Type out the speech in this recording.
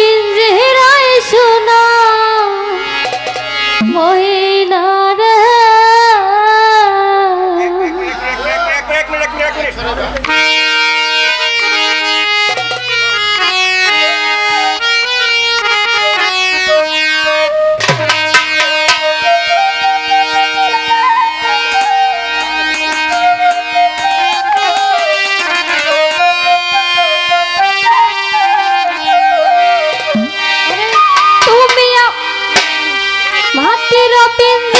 পিঞ্জিরায় শোনা মহিলারা in the